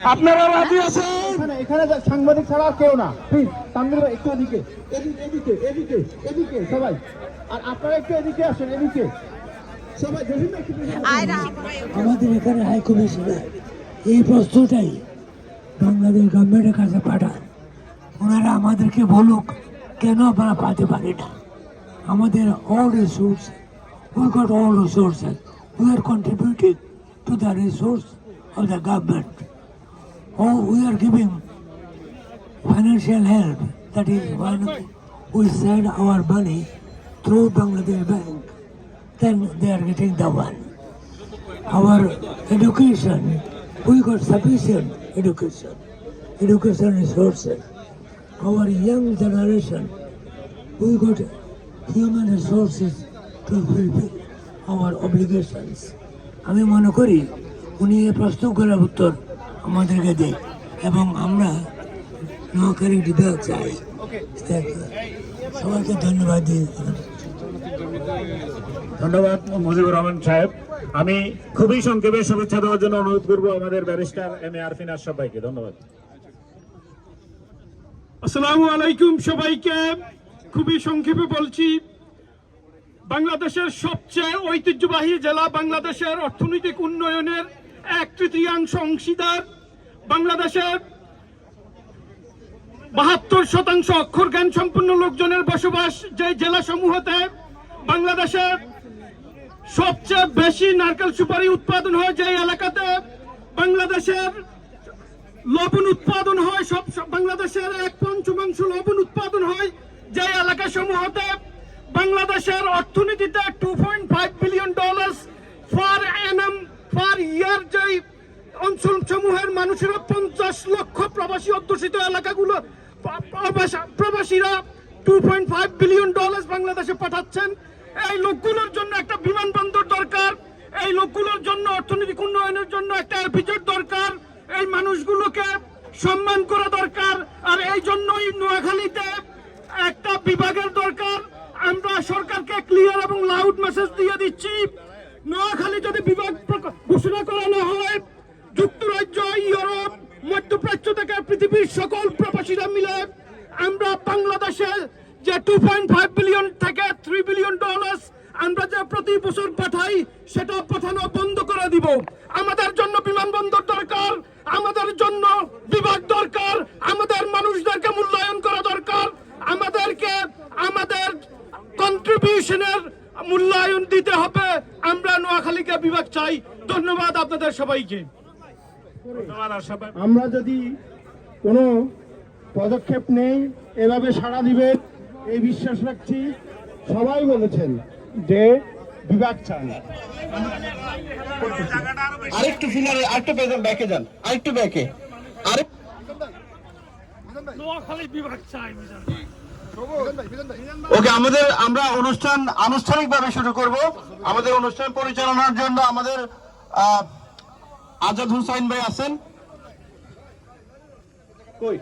আপনারা রাজি আছেন? এখানে সাংবাদিক ছাড়া কেউ না। প্লিজ একটু এদিকে এদিকে এদিকে এদিকে এদিকে সবাই। আর আপনারা একটু এদিকে আসেন এদিকে। আমাদের এখানে হাই কমিশনার এই প্রশ্নটাই বাংলাদেশ গভর্নমেন্টের কাছে পাঠান। ওনারা আমাদেরকে বলুক কেন আমরা পাতে পারি না? আমাদের all resource we got all resources we are contributing to the resource of the government O we are giving financial help that is when we send our money through Bangladesh Bank then they are getting the one our education, we got sufficient education, education resources. Our young generation, we got human resources to fulfill our obligations. আমি মনে করি উনি এই প্রশ্নগুলোর উত্তর আমাদেরকে দেয় এবং আমরা নোয়াখালী বিভাগ চাই। সবাইকে ধন্যবাদ দিয়ে ধন্যবাদ মুজিবুর রহমান সাহেব। আমি খুবই সংক্ষেপে শুভেচ্ছা দেওয়ার জন্য অনুরোধ করব আমাদের barrister M A Arfin Ashraf ভাইকে ধন্যবাদ। আসসালামু আলাইকুম সবাইকে। খুবই সংক্ষেপে বলছি বাংলাদেশের সবচেয়ে ঐতিহ্যবাহী জেলা বাংলাদেশের অর্থনৈতিক উন্নয়নের এক তৃতীয়াংশ অংশীদার বাংলাদেশের বাহাত্তর শতাংশ অক্ষর জ্ঞান সম্পন্ন লোকজনের বসবাস যে জেলা সমূহতে বাংলাদেশের সবচেয়ে বেশি নারকেল সুপারি উৎপাদন হয় যে এলাকাতে বাংলাদেশের লবণ উৎপাদন হয়, সব বাংলাদেশের এক পঞ্চমাংশ লবণ উৎপাদন হয় যে এলাকা সমূহতে বাংলাদেশের অর্থনীতিতে two point five billion dollar per annum per year যে অঞ্চল সমূহের মানুষেরা পঞ্চাশ লক্ষ প্রবাসী অধ্যুষিত এলাকাগুলো প্রবাসীরা two point five billion dollar বাংলাদেশে পাঠাচ্ছেন। এই লোকগুলোর জন্য একটা বিমানবন্দর দরকার। এই লোকগুলোর জন্য অর্থনৈতিক উন্নয়নের জন্য একটা এপিজেড দরকার। এই মানুষগুলোকে সম্মান করা দরকার। আর এই জন্যই নোয়াখালীতে একটা বিভাগের দরকার। আমরা সরকারকে ক্লিয়ার এবং লাউড মেসেজ দিয়ে দিচ্ছি। নোয়াখালী যদি বিভাগ ঘোষণা করা না হয় পৃথিবীর সকল প্রবাসীরা মিলে আমরা বাংলাদেশে যে টু পয়েন্ট ফাইভ বিলিয়ন থেকে থ্রি বিলিয়ন ডলার আমরা যে প্রতি বছর পাঠাই সেটা পাঠানো বন্ধ করে দিব। আমাদের জন্য বিমানবন্দর দরকার আমাদের জন্য বিভাগ দরকার আমাদের মানুষদেরকে মূল্যায়ন করা দরকার আমাদেরকে আমাদের কন্ট্রিবিউশনের মূল্যায়ন দিতে হবে। আমরা নোয়াখালীকে বিভাগ চাই। ধন্যবাদ আপনাদের সবাইকে। আমরা যদি কোনো পদক্ষেপ নেই এভাবে সাড়া দিবেন এই বিশ্বাস রাখছি। সবাই বলেছেন যে বিভাগ চান। আরেকটু ফিনারে আরেকটু পেছন ব্যাকে যান আরেকটু ব্যাকে। আরেক ওকে আমাদের আমরা অনুষ্ঠান আনুষ্ঠানিকভাবে শুরু করব। আমাদের অনুষ্ঠান পরিচালনার জন্য আমাদের আজাদ হুসাইন ভাই আছেন। কই?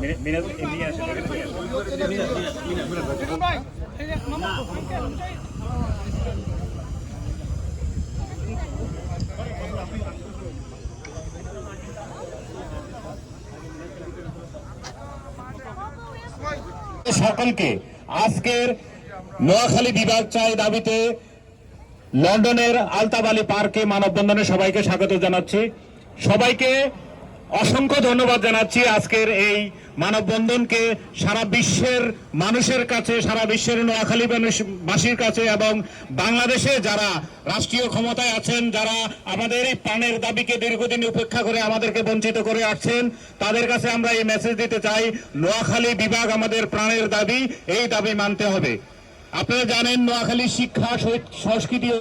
মিনা- মিনা এমনি আসেন এখানে নিয়ে আসেন। সকলকে আজকের নোয়াখালী বিভাগ চাই দাবিতে লন্ডনের আলতাবালি পার্কে মানববন্ধনে সবাইকে স্বাগত জানাচ্ছি। সবাইকে অসংখ্য ধন্যবাদ জানাচ্ছি আজকের এই মানববন্ধনকে সারা বিশ্বের মানুষের কাছে, সারা বিশ্বের নোয়াখালী বাসীর কাছে এবং বাংলাদেশে যারা রাষ্ট্রীয় ক্ষমতায় আছেন, যারা আমাদের এই প্রাণের দাবিকে দীর্ঘদিন উপেক্ষা করে আমাদেরকে বঞ্চিত করে আসছেন, তাদের কাছে আমরা এই মেসেজ দিতে চাই, নোয়াখালী বিভাগ আমাদের প্রাণের দাবি, এই দাবি মানতে হবে। আপনারা জানেন, নোয়াখালী শিক্ষা, সংস্কৃতি